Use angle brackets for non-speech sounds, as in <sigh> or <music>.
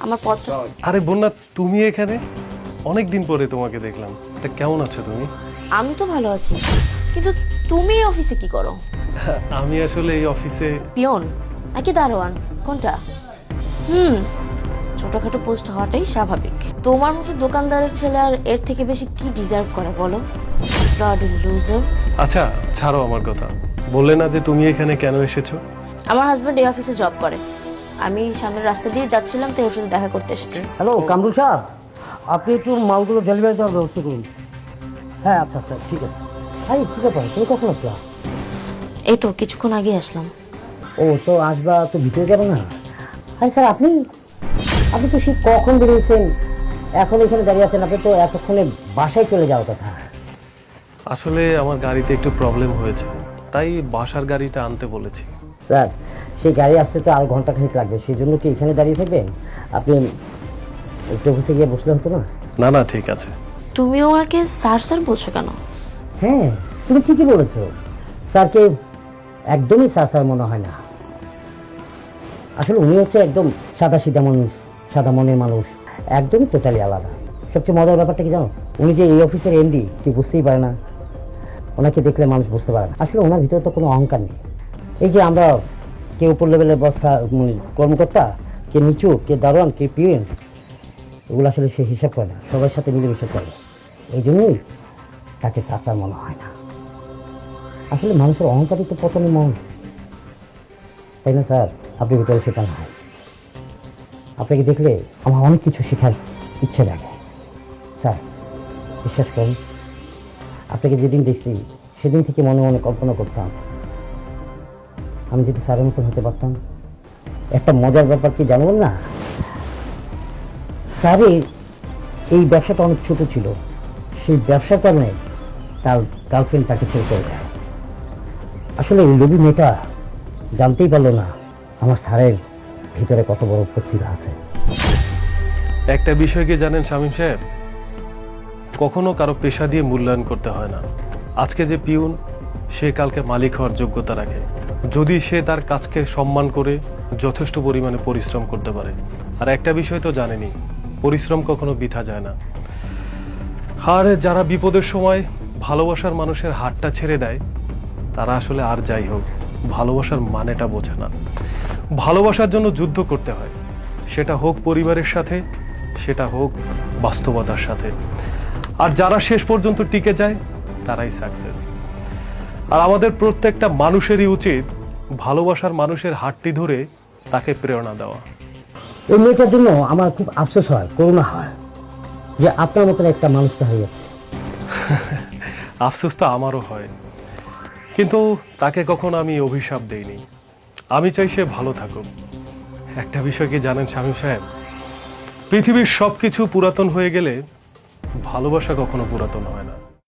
আমার পথ আরে বন্যা তুমি এখানে? অনেক দিন পরে তোমাকে দেখলাম। তা কেমন আছো তুমি? আমি তো ভালো আছি। কিন্তু তুমি এই অফিসে কি করো? <laughs> আমি আসলে এই অফিসে পিয়ন নাকি দারোয়ান? কোনটা? হুম ছোটখাটো পোস্ট হওয়াটাই স্বাভাবিক। তোমার মতো দোকানদারের ছেলে আর এর থেকে বেশি কি ডিজার্ভ করে বলো? লুজার আচ্ছা ছাড়ো আমার কথা। বললে না যে তুমি এখানে কেন এসেছ? আমার হাজব্যান্ড এই অফিসে জব করে। আমি সামনের রাস্তা দিয়ে যাচ্ছিলাম তো ওর সাথে দেখা করতে এসেছি। হ্যালো কামরুল সাহেব আপনি একটু মালগুলো ডেলিভারি দেওয়ার ব্যবস্থা করুন। হ্যাঁ আচ্ছা আচ্ছা ঠিক আছে। আরে ঠিক আছে তুমি কখন আসলা? এই তো কিছুক্ষণ আগে আসলাম। ও তো আসবা তো ভিতরে যাবে না? আরে স্যার আপনি আপনি তো সে কখন বেরিয়েছেন? এখন এখানে দাঁড়িয়ে আছেন আপনি তো এতক্ষণে বাসায় চলে যাওয়ার কথা। আসলে আমার গাড়িতে একটু প্রবলেম হয়েছে তাই বাসার গাড়িটা আনতে বলেছি। স্যার সেই গাড়ি আসতে তো আর ঘণ্টা খানিক লাগবে। সেই জন্য কি এখানে দাঁড়িয়ে থাকবেন? আপনি একটু অফিসে গিয়ে বসলে হতো না? না না ঠিক আছে। তুমি ওনাকে স্যার স্যার বলছো কেন? হ্যাঁ তুমি ঠিকই বলেছ। স্যারকে একদমই স্যার স্যার মনে হয় না। আসলে উনি হচ্ছে একদম সাদা সিধা মানুষ সাদা মনের মানুষ একদমই টোটালি আলাদা। সবচেয়ে মজার ব্যাপারটা কি জানো? উনি যে এই অফিসের এমডি কি বুঝতেই পারে না। ওনাকে দেখলে মানুষ বুঝতে পারে না। আসলে ওনার ভিতরে তো কোনো অহংকার নেই। এই যে আমরা কে উপর লেভেলের বস কর্মকর্তা, কে নিচু, কে দারোয়ান, কে পিএন এগুলো আসলে সে হিসাব করে না, সবার সাথে মিলেমিশে করে। এই জন্যই তাকে সাসার মনে হয় না। আসলে মানুষের অহংকারই তো পতনের মন তাই না স্যার? আপনি ভিতরে সেটা না আপনাকে দেখলে আমার অনেক কিছু শেখার ইচ্ছে জাগে স্যার, বিশ্বাস করুন, আপনাকে যেদিন দেখছি, সেদিন থেকে মনে মনে কল্পনা করতাম আমি যদি স্যারের মতন হতে পারতাম। একটা মজার ব্যাপার কি জানবেন না স্যারের এই ব্যবসাটা অনেক ছোট ছিল। সেই ব্যবসার কারণে তার গার্লফ্রেন্ড তাকে ছেড়ে চলে যায়। আসলে এই লোভী মেয়েটা জানতেই পারল না আমার স্যারের ভিতরে কত বড় প্রতিভা আছে। একটা বিষয় কি জানেন শামীম সাহেব? কখনো কারও পেশা দিয়ে মূল্যায়ন করতে হয় না। আজকে যে পিউন সে কালকে মালিক হওয়ার যোগ্যতা রাখে। যদি সে তার কাজকে সম্মান করে, যথেষ্ট পরিমাণে পরিশ্রম করতে পারে। আর একটা বিষয় তো জানেনি, পরিশ্রম কখনো বৃথা যায় না। আর যারা বিপদের সময় ভালোবাসার মানুষের হাতটা ছেড়ে দেয়, তারা আসলে আর যাই হোক, ভালোবাসার মানেটা বোঝে না। ভালোবাসার জন্য যুদ্ধ করতে হয়। সেটা হোক পরিবারের সাথে, সেটা হোক বাস্তবতার সাথে। আর যারা শেষ পর্যন্ত টিকে যায়, তারাই সাকসেস আর আমাদের প্রত্যেকটা মানুষেরই উচিত ভালোবাসার মানুষের হাতটি ধরে তাকে প্রেরণা দেওয়া। এই মেয়েটার জন্য আমার খুব আফসোস হয় করুণা হয় যে আপনার মতন একটা মানুষটা হয়ে যাচ্ছে। <laughs> আফসোস তো আমারও হয়। কিন্তু তাকে কখনো আমি অভিশাপ দেইনি। আমি চাই সে ভালো থাকুক। একটা বিষয় কি জানেন স্বামী সাহেব? পৃথিবীর সব কিছু পুরাতন হয়ে গেলে ভালোবাসা কখনো পুরাতন হয় না।